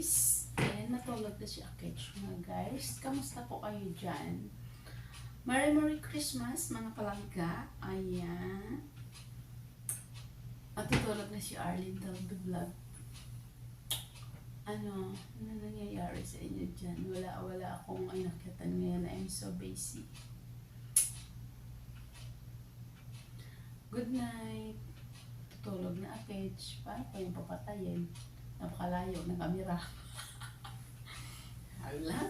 guys. Ayan, natulog na si Akech mga guys. Kamusta po kayo dyan? Merry Merry Christmas mga palangga. Ayan. At tutulog na si Arlene daw the vlog. Ano, ano nangyayari sa inyo dyan? Wala, wala akong nakita ngayon. I'm so busy. Good night. Tutulog na Akech. Paano ko yung papatayin? Napakalayo ng kamera. Hala.